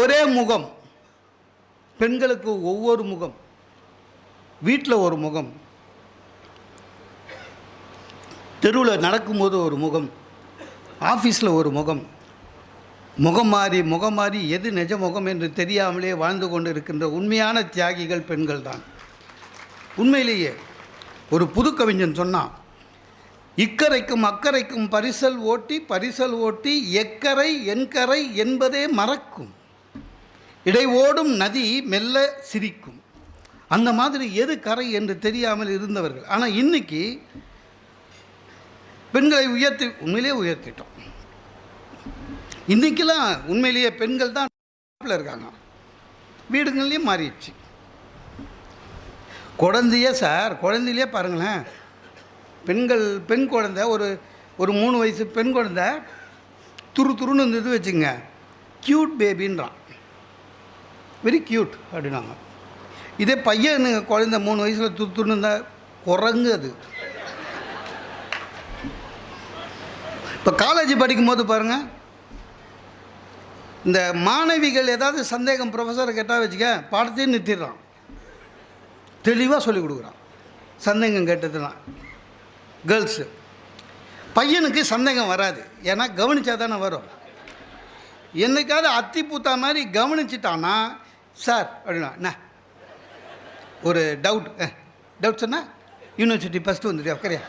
ஒரே முகம். பெண்களுக்கு ஒவ்வொரு முகம். வீட்டில் ஒரு முகம். தெருவில் நடக்கும்போது ஒரு முகம். ஆஃபீஸில் ஒரு முகம். முகம் மாறி முகம் மாறி எது நிஜ முகம் என்று தெரியாமலே வாழ்ந்து கொண்டு இருக்கின்ற உண்மையான தியாகிகள் பெண்கள் தான் உண்மையிலேயே ஒரு புது கவிஞன் சொன்னான் இக்கரைக்கும் அக்கரைக்கும் பரிசல் ஓட்டி பரிசல் ஓட்டி எக்கரை என்கரை என்பதே மறக்கும். இடை ஓடும் நதி மெல்ல சிரிக்கும். அந்த மாதிரி எது கரை என்று தெரியாமல் இருந்தவர்கள். ஆனால் இன்னைக்கு பெண்களை உயர்த்தி உண்மையிலேயே உயர்த்திட்டோம். இன்றைக்கெல்லாம் உண்மையிலேயே பெண்கள் தான் இருக்காங்க. வீடுங்கள்லேயும் மாறிடுச்சு. குழந்தையே சார் குழந்தையிலே பாருங்களேன். பெண்கள் பெண் குழந்தை ஒரு ஒரு மூணு வயசு பெண் குழந்தை துரு துருன்னு இது வச்சுங்க க்யூட் பேபின்றான் வெரி க்யூட் அப்படின்னாங்க. இதே பையன் குழந்த மூணு வயசில் துத்துன்னு இருந்தால் குரங்கு அது இப்போ காலேஜ் படிக்கும்போது பாருங்கள் இந்த மாணவிகள் ஏதாவது சந்தேகம் ப்ரொஃபஸரை கேட்டால் வச்சுக்க பாடத்தையும் நிறுத்திடுறான். தெளிவாக சொல்லிக் கொடுக்குறான். சந்தேகம் கேட்டதுலாம். கேர்ள்ஸு பையனுக்கு சந்தேகம் வராது. ஏன்னா கவனித்தா தானே வரும். என்னைக்காவது அத்தி பூத்தா மாதிரி கவனிச்சிட்டான்னா சார் அப்படின்னா என்ன ஒரு டவுட் டவுட் சொன்னால் யூனிவர்சிட்டி ஃபஸ்ட்டு வந்துட்டு கரையா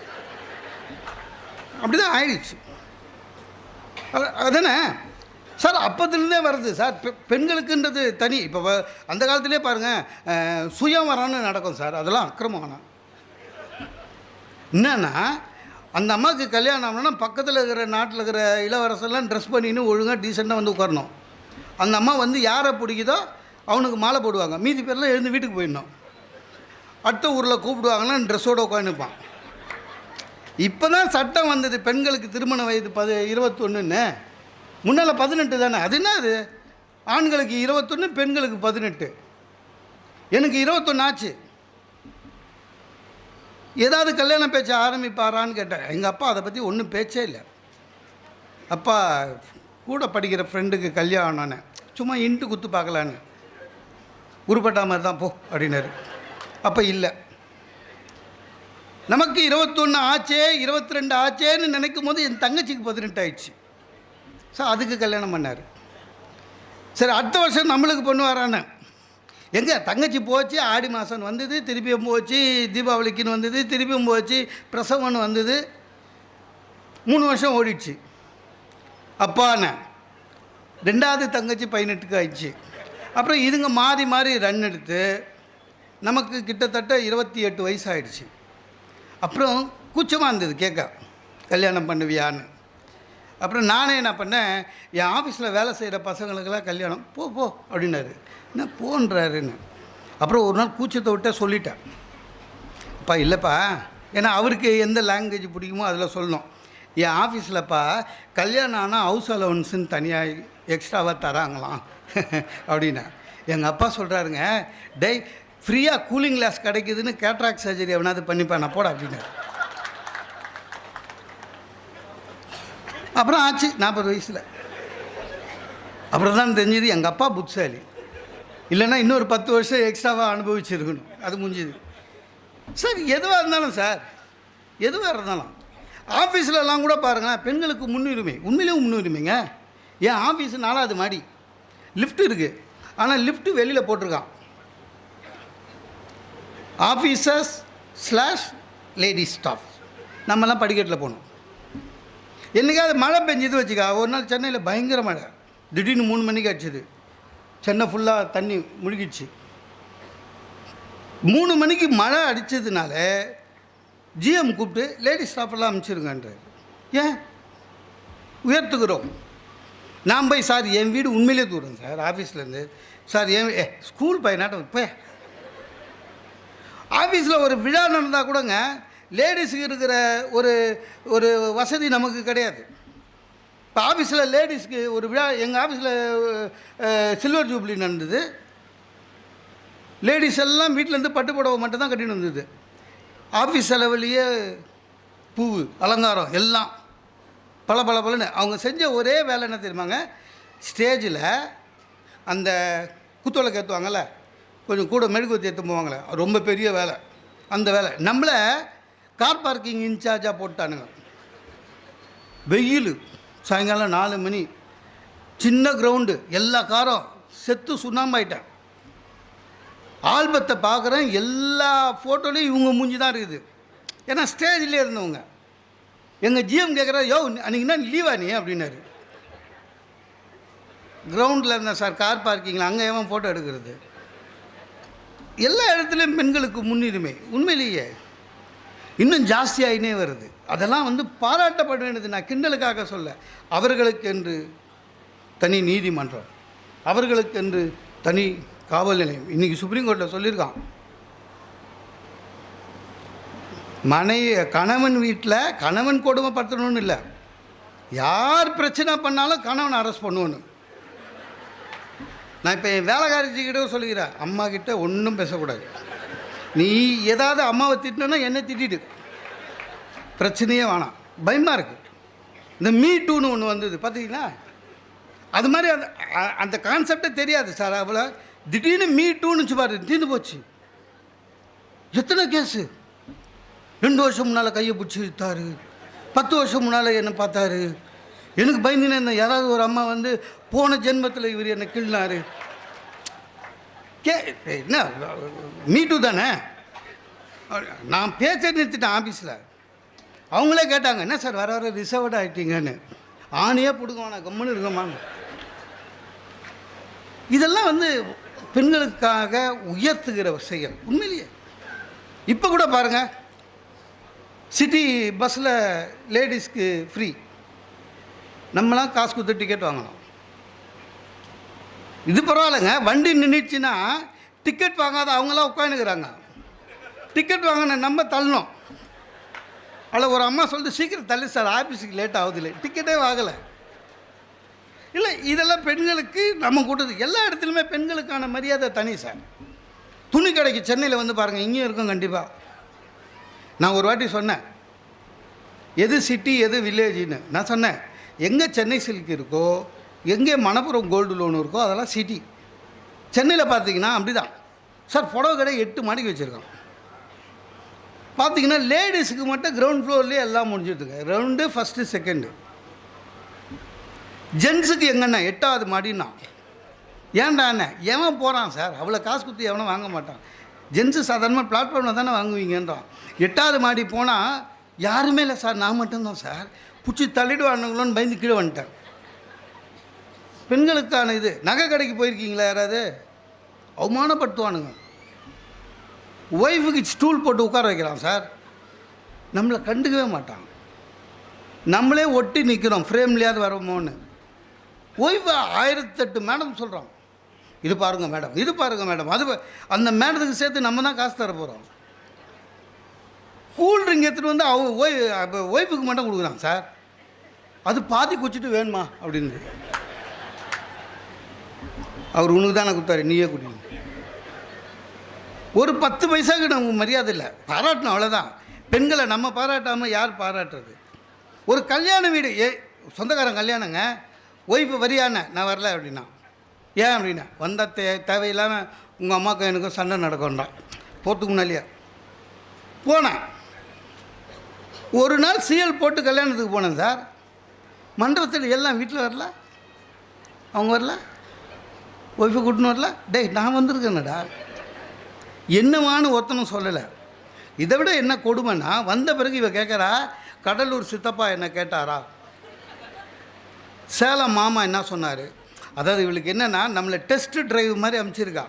அப்படி தான் ஆயிடுச்சு. அது- அதானே? சார் அப்போத்துலேருந்தே வருது. சார் பெ பெண்களுக்குன்றது தனி. இப்போ வ- அந்த காலத்திலே பாருங்கள் சுயம் வரான்னு நடக்கும் சார். அதெல்லாம் அக்கிரமம். என்னன்னா அந்த அம்மாவுக்கு கல்யாணம் ஆகணும்னா பக்கத்தில் இருக்கிற நாட்டில் இருக்கிற இளவரசெல்லாம் ட்ரெஸ் பண்ணின்னு ஒழுங்காக டீசெண்டாக வந்து உட்காரணும் அந்த அம்மா வந்து யாரை பிடிக்குதோ அவனுக்கு மாலை போடுவாங்க. மீதி பேர்லாம் எழுந்து வீட்டுக்கு போயிடணும். அடுத்த ஊரில் கூப்பிடுவாங்கன்னா ட்ரெஸ்ஸோடு உட்காந்துப்பான் இப்போ தான் சட்டம் வந்தது பெண்களுக்கு திருமண வயது பது இருபத்தொன்னுன்னு. முன்னால் பதினெட்டு தானே? அது என்ன அது ஆண்களுக்கு இருபத்தொன்று பெண்களுக்கு பதினெட்டு. எனக்கு இருபத்தொன்று ஆச்சு. ஏதாவது கல்யாணம் பேச்ச ஆரம்பிப்பாரான்னு கேட்டேன். எங்கள் அப்பா அதை பற்றி ஒன்றும் பேச்சே இல்லை. அப்பா கூட படிக்கிற ஃப்ரெண்டுக்கு கல்யாணம்னு சும்மா இன்ட்டு குத்து பார்க்கலான்னு. உருப்பட்டா மாதிரி தான் போ அப்படின்னாரு. அப்போ இல்லை. நமக்கு இருபத்தொன்று ஆச்சே இருபத்தி ரெண்டு ஆச்சேன்னு நினைக்கும் போது என் தங்கச்சிக்கு பதினெட்டு ஆயிடுச்சு. ஸோ அதுக்கு கல்யாணம் பண்ணார். சரி அடுத்த வருஷம் நம்மளுக்கு பண்ணுவாரான எங்கே? தங்கச்சி போச்சு ஆடி மாதம் வந்தது திருப்பியும் போச்சு தீபாவளிக்குன்னு வந்தது திருப்பியும் போச்சு பிரசவம்னு வந்தது. மூணு வருஷம் ஓடிடுச்சு. அப்பான ரெண்டாவது தங்கச்சி பதினெட்டுக்கு ஆயிடுச்சு. அப்புறம் இதுங்க மாறி மாறி ரன் எடுத்து நமக்கு கிட்டத்தட்ட இருபத்தி எட்டு வயசு ஆயிடுச்சு அப்புறம் கூச்சமாக இருந்தது கேட்க கல்யாணம் பண்ணுவியான்னு. அப்புறம் நானே என்ன பண்ணேன் என் ஆஃபீஸில் வேலை செய்கிற பசங்களுக்கெல்லாம் கல்யாணம் போ போ அப்படின்னாரு. என்ன போன்றாருன்னு. அப்புறம் ஒரு நாள் கூச்சத்தை விட்டே சொல்லிட்டேன். அப்பா இல்லைப்பா. ஏன்னா அவருக்கு எந்த லாங்குவேஜ் பிடிக்குமோ அதில் சொல்லணும். என் ஆஃபீஸில்ப்பா கல்யாணம் ஆனால் ஹவுஸ் அலவன்ஸுன்னு தனியாக எக்ஸ்ட்ராவாக தராங்களாம் அப்படின்னா. எங்கள் அப்பா சொல்கிறாருங்க டேய் ஃப்ரீயாக கூலிங் கிளாஸ் கிடைக்குதுன்னு கேட்ராக் சர்ஜரி எவனாவது பண்ணிப்பான் நான் போட அப்படின்னாரு. அப்புறம் ஆச்சு நாற்பது வயசில். அப்புறம் தான் தெரிஞ்சது எங்கள் அப்பா புட்சாலி இல்லைன்னா இன்னொரு பத்து வருஷம் எக்ஸ்ட்ராவாக அனுபவிச்சிருக்கணும். அது முடிஞ்சுது. சார் எதுவாக இருந்தாலும் சார் எதுவாக இருந்தாலும் ஆஃபீஸ்லலாம் கூட பாருங்கள் பெண்களுக்கு முன்னுரிமை உண்மையிலேயும் முன்னுரிமைங்க. என் ஆஃபீஸ் நாலாவது மாடி. லிஃப்ட் இருக்குது ஆனால் லிஃப்ட்டு வெளியில் போட்டிருக்கான். ஆஃபீஸர்ஸ் ஸ்லாஷ் லேடிஸ் ஸ்டாஃப் நம்மலாம் படிக்கட்டில் போகணும். என்னைக்காவது மழை பெஞ்சது வச்சுக்கா ஒரு நாள் சென்னையில் பயங்கர மழை. திடீர்னு மூணு மணிக்கு அடிச்சது. சென்னை ஃபுல்லாக தண்ணி முழுகிடுச்சு. மூணு மணிக்கு மழை அடித்ததுனால ஜிஎம் கூப்பிட்டு லேடி ஸ்டாஃபெல்லாம் அனுப்பிச்சிருங்கன்றார் ஏன்? உயர்த்துக்கிறோம் நான் போய் சார் என் வீடு உண்மையிலே தூரம் சார் ஆஃபீஸ்லேருந்து சார் என் ஏ ஸ்கூல் பையனாட்டம் இப்போ ஆஃபீஸில் ஒரு விழா நடந்தால் கூடங்க லேடிஸுக்கு இருக்கிற ஒரு ஒரு வசதி நமக்கு கிடையாது. இப்போ ஆஃபீஸில் லேடிஸ்க்கு ஒரு விழா எங்கள் ஆஃபீஸில் சில்வர் ஜூப்ளி நடந்தது. லேடிஸ் எல்லாம் வீட்டிலேருந்து பட்டு புடவை மட்டும் தான் கட்டின்னு வந்தது. ஆஃபீஸ் செலவுலேயே பூ அலங்காரம் எல்லாம். பல பல பலன்னு. அவங்க செஞ்ச ஒரே வேலை என்ன தெரியுமாங்க? ஸ்டேஜில் அந்த குத்தோலை ஏற்றுவாங்கல்ல கொஞ்சம் கூட மெழுகுவத்தி ஏற்று போவாங்களே ரொம்ப பெரிய வேலை. அந்த வேலை. நம்மளை கார் பார்க்கிங் இன்சார்ஜாக போட்டானுங்க வெயில் சாயங்காலம் நாலு மணி. சின்ன கிரவுண்டு எல்லா காரும் செத்து சுண்ணாம்பாயிட்டேன். ஆல்பத்தை பார்க்குறேன் எல்லா ஃபோட்டோலையும் இவங்க மூஞ்சி தான் இருக்குது. ஏன்னா ஸ்டேஜ்லேயே இருந்தவங்க. எங்கள் ஜிஎம் கேட்குறாரு யோ அன்றைக்கி என்ன லீவா நீ அப்படின்னாரு. கிரவுண்டில் இருந்தேன் சார் கார் பார்க்கிங்கில் அங்கே ஏன் ஃபோட்டோ எடுக்கிறது. எல்லா இடத்துலையும் பெண்களுக்கு முன்னுரிமை. உண்மையிலேயே. இன்னும் ஜாஸ்தியாகினே வருது. அதெல்லாம் வந்து பாராட்டப்பட வேண்டியது நான் கிண்டலுக்காக சொல்ல. அவர்களுக்கு என்று தனி நீதிமன்றம். அவர்களுக்கு என்று தனி காவல் நிலையம். இன்றைக்கி சுப்ரீம் கோர்ட்டில் சொல்லியிருக்கான். மனைவி கணவன் வீட்டில் கணவன் கொடுமைப்படுத்தணும்னு இல்லை. யார் பிரச்சனை பண்ணாலும் கணவன் அரெஸ்ட் பண்ணுவோன்னு நான் இப்போ என் வேலைக்காரச்சிக்கிட்ட சொல்லிக்கிறேன் அம்மா கிட்ட ஒன்றும் பேசக்கூடாது. நீ ஏதாவது அம்மாவை திட்டினா என்னை திட்டிடு. பிரச்சனையே வேணாம். பயமாக இருக்குது இந்த மீ டூன்னு ஒன்று வந்தது பார்த்தீங்களா அது மாதிரி அந்த அந்த கான்செப்டே தெரியாது சார். அவ்வளோ திடீர்னு மீ டூன்னு பாரு தீர்ந்து போச்சு. எத்தனை கேஸு ரெண்டு வருஷம் முன்னால் கையை பிடிச்சி விற்றாரு பத்து வருஷம் முன்னால் என்னை பார்த்தாரு. எனக்கு பயந்துனே இருந்தேன். யாராவது ஒரு அம்மா வந்து போன ஜென்மத்தில் இவர் என்னை கிள்னாரு. கே என்ன மீட்டு தானே? நான் பேச்ச நிறுத்திட்டேன் ஆஃபீஸில் அவங்களே கேட்டாங்க என்ன சார் வர வர ரிசர்வ்டு ஆகிட்டீங்கன்னு ஆணையே பிடுங்கம்மா கம்முன்னு இருக்கம்மா இதெல்லாம் வந்து பெண்களுக்காக உயர்த்துகிற செயல் உண்மையிலேயே. இப்போ கூட பாருங்கள் சிட்டி பஸ்ஸில் லேடிஸ்க்கு ஃப்ரீ. நம்மளாம் காசு கொடுத்து டிக்கெட் வாங்கணும். இது பரவாயில்லைங்க. வண்டி நின்றுச்சுன்னா டிக்கெட் வாங்காத அவங்களாம் உட்காந்துக்கிறாங்க டிக்கெட் வாங்கின நம்ம தள்ளணும். அதில் ஒரு அம்மா சொல்லிட்டு சீக்கிரம் தள்ளி சார் ஆஃபீஸுக்கு லேட் ஆகுது இல்லை. டிக்கெட்டே வாங்கலை. இல்லை இதெல்லாம் பெண்களுக்கு நம்ம கூட்டது எல்லா இடத்துலையுமே பெண்களுக்கான மரியாதை தனி சார். துணி கடைக்கு சென்னையில் வந்து பாருங்கள் இங்கேயும் இருக்கும் கண்டிப்பாக நான் ஒரு வாட்டி சொன்னேன். எது சிட்டி எது வில்லேஜின்னு நான் சொன்னேன் எங்கே சென்னை சில்க் இருக்கோ எங்கே மணப்புரம் கோல்டு லோன் இருக்கோ அதெல்லாம் சிட்டி சென்னையில் பார்த்தீங்கன்னா அப்படி தான் சார் புடவை கடை எட்டு மாடிக்கு வச்சுருக்கோம். பார்த்தீங்கன்னா லேடிஸுக்கு மட்டும் கிரவுண்ட் ஃப்ளோர்லேயே எல்லாம் முடிஞ்சிட்ருக்கு ரவுண்டு ஃபஸ்ட்டு செகண்டு ஜென்ஸுக்கு எங்கன்னா எட்டாவது மாடின்னா. ஏன்டா என்ன எவன் போகிறான் சார்? அவ்வளோ காசு கொடுத்து எவனும் வாங்க மாட்டான். ஜென்ஸு சாதாரணமாக பிளாட்ஃபார்மில் தானே வாங்குவீங்கன்றான். எட்டாவது மாடி போனால் யாருமே இல்லை சார் நான் மட்டும்தான் சார். பிடிச்சி தள்ளிடுவானுங்களோன்னு பயந்து கீழே வந்துட்டேன். பெண்களுக்கான இது நகை கடைக்கு போயிருக்கீங்களா யாராவது? அவமானப்படுத்துவானுங்க. ஒய்ஃபுக்கு ஸ்டூல் போட்டு உட்கார வைக்கிறான் சார். நம்மளை கண்டுக்கவே மாட்டான். நம்மளே ஒட்டி நிற்கிறோம் ஃப்ரேம்லேயாவது வரமோன்னு. ஒய்ஃபு ஆயிரத்தெட்டு மேடம் சொல்கிறோம் இது பாருங்கள் மேடம் இது பாருங்கள் மேடம் அது அந்த மேடத்துக்கு சேர்த்து நம்ம தான் காசு தர போகிறோம் கூல்ட்ரிங்க் எடுத்துகிட்டு வந்து அவ ஒய் அப்போ ஒய்ஃபுக்கு மட்டும் கொடுக்குறாங்க சார் அது பாதி குச்சிட்டு வேணுமா? அப்படின்னு. அவர் உனக்கு தானே கொடுத்தாரு நீயே குடிங்க. ஒரு பத்து பைசாவுக்கு நமக்கு மரியாதை இல்லை. பாராட்டணும் அவ்வளோதான் பெண்களை நம்ம பாராட்டாமல் யார் பாராட்டுறது? ஒரு கல்யாண வீடு ஏ சொந்தக்காரன் கல்யாணங்க ஒய்ஃபு வரியான நான் வரல அப்படின்னா. ஏன் அப்படின்னா வந்த தே தேவையில்லாமல் உங்கள் அம்மாவுக்கும் எனக்கும் சண்டை நடக்கும்ன்றான். போகிறதுக்கு முன்னாலேயே போனேன் ஒரு நாள் சீல் போட்டு கல்யாணத்துக்கு போனேன் சார். மண்டபத்தில் எல்லாம் வீட்டில் வரல? அவங்க வரல? ஒய்ஃபை கூட்டின்னு வரல? டேய் நான் வந்திருக்கேன்டா. என்னவான்னு ஒருத்தனும் சொல்லலை. இதை விட என்ன கொடுமைன்னா வந்த பிறகு இவ கேட்குறா கடலூர் சித்தப்பா என்ன கேட்டாரா? சேலம் மாமா என்ன சொன்னார்? அதாவது இவளுக்கு என்னென்னா நம்மளை டெஸ்ட் டிரைவ் மாதிரி அமைச்சிருக்கா.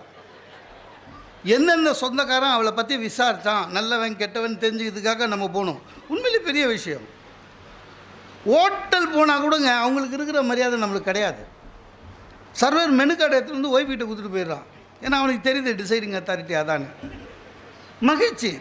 எந்தெந்த சொந்தக்காரன் அவளை பற்றி விசாரித்தான் நல்லவன் கெட்டவன் தெரிஞ்சுக்கிறதுக்காக நம்ம போகணும் உண்மையிலே பெரிய விஷயம். ஹோட்டல் போனால் கூடங்க அவங்களுக்கு இருக்கிற மரியாதை நம்மளுக்கு கிடையாது. சர்வர் மெனு கார்டு எடுத்துகிட்டு வந்து ஒய்ஃப் கொடுத்துட்டு போயிடுறான். ஏன்னா அவனுக்கு தெரியுது டிசைடிங் அத்தாரிட்டி அதான்னு. மகிழ்ச்சி.